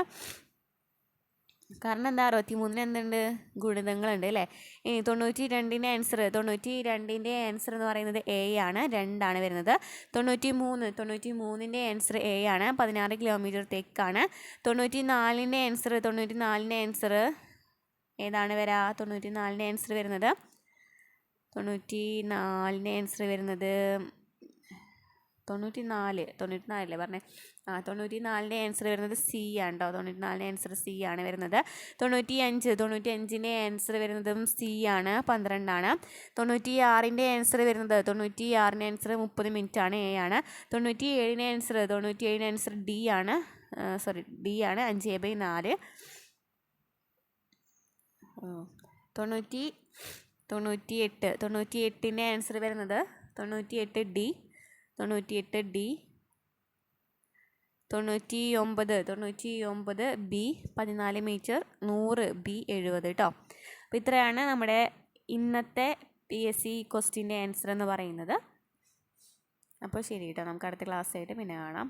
S1: കാരണം എന്താ അറുപത്തി മൂന്നിന് എന്തുണ്ട്? ഗുണിതങ്ങളുണ്ട് അല്ലേ? ഇനി തൊണ്ണൂറ്റി രണ്ടിന്റെ ആൻസർ തൊണ്ണൂറ്റി രണ്ടിന്റെ ആൻസർ എന്ന് പറയുന്നത് എ ആണ്. രണ്ടാണ് വരുന്നത്. തൊണ്ണൂറ്റി മൂന്ന് തൊണ്ണൂറ്റി മൂന്നിന്റെ ആൻസർ എ ആണ്. പതിനാറ് കിലോമീറ്റർ തെക്കാണ്. തൊണ്ണൂറ്റി നാലിന്റെ ആൻസർ തൊണ്ണൂറ്റി നാലിന്റെ ആൻസർ ഏതാണ് വരാ? തൊണ്ണൂറ്റി നാലിന്റെ ആൻസർ വരുന്നത്. തൊണ്ണൂറ്റി നാലിന്റെ ആൻസർ വരുന്നത് തൊണ്ണൂറ്റി നാല് തൊണ്ണൂറ്റി നാലല്ലേ പറഞ്ഞേ? ആ തൊണ്ണൂറ്റി നാലിന്റെ ആൻസർ വരുന്നത് സി ആണ് കേട്ടോ തൊണ്ണൂറ്റി നാലിന്റെ ആൻസർ സി ആണ് വരുന്നത്. തൊണ്ണൂറ്റി അഞ്ച് തൊണ്ണൂറ്റി അഞ്ചിന്റെ ആൻസർ വരുന്നതും സി ആണ് പന്ത്രണ്ടാണ്. തൊണ്ണൂറ്റി ആറിന്റെ ആൻസർ വരുന്നത് തൊണ്ണൂറ്റി ആറിന്റെ ആൻസർ മുപ്പത് മിനിറ്റ് ആണ് എ ആണ്. തൊണ്ണൂറ്റി ഏഴിന്റെ ആൻസർ തൊണ്ണൂറ്റി ഏഴിന്റെ ആൻസർ ഡി ആണ് സോറി ഡി ആണ് അഞ്ച് എ ബൈ നാല്. തൊണ്ണൂറ്റി തൊണ്ണൂറ്റി എട്ട് തൊണ്ണൂറ്റി എട്ടിന്റെ ആൻസർ വരുന്നത് തൊണ്ണൂറ്റി എട്ട് ഡി തൊണ്ണൂറ്റി എട്ട് ഡി. തൊണ്ണൂറ്റി ഒമ്പത് തൊണ്ണൂറ്റി ഒമ്പത് ബി. പതിനാല് മീറ്റർ നൂറ് ബി എഴുപത് കേട്ടോ അപ്പോൾ ഇത്രയാണ് നമ്മുടെ ഇന്നത്തെ പി എസ് സി ക്വസ്റ്റിന്റെ ആൻസർ എന്ന് പറയുന്നത്. അപ്പോൾ ശരി കേട്ടോ നമുക്ക് അടുത്ത ക്ലാസ്സായിട്ട് പിന്നെ കാണാം.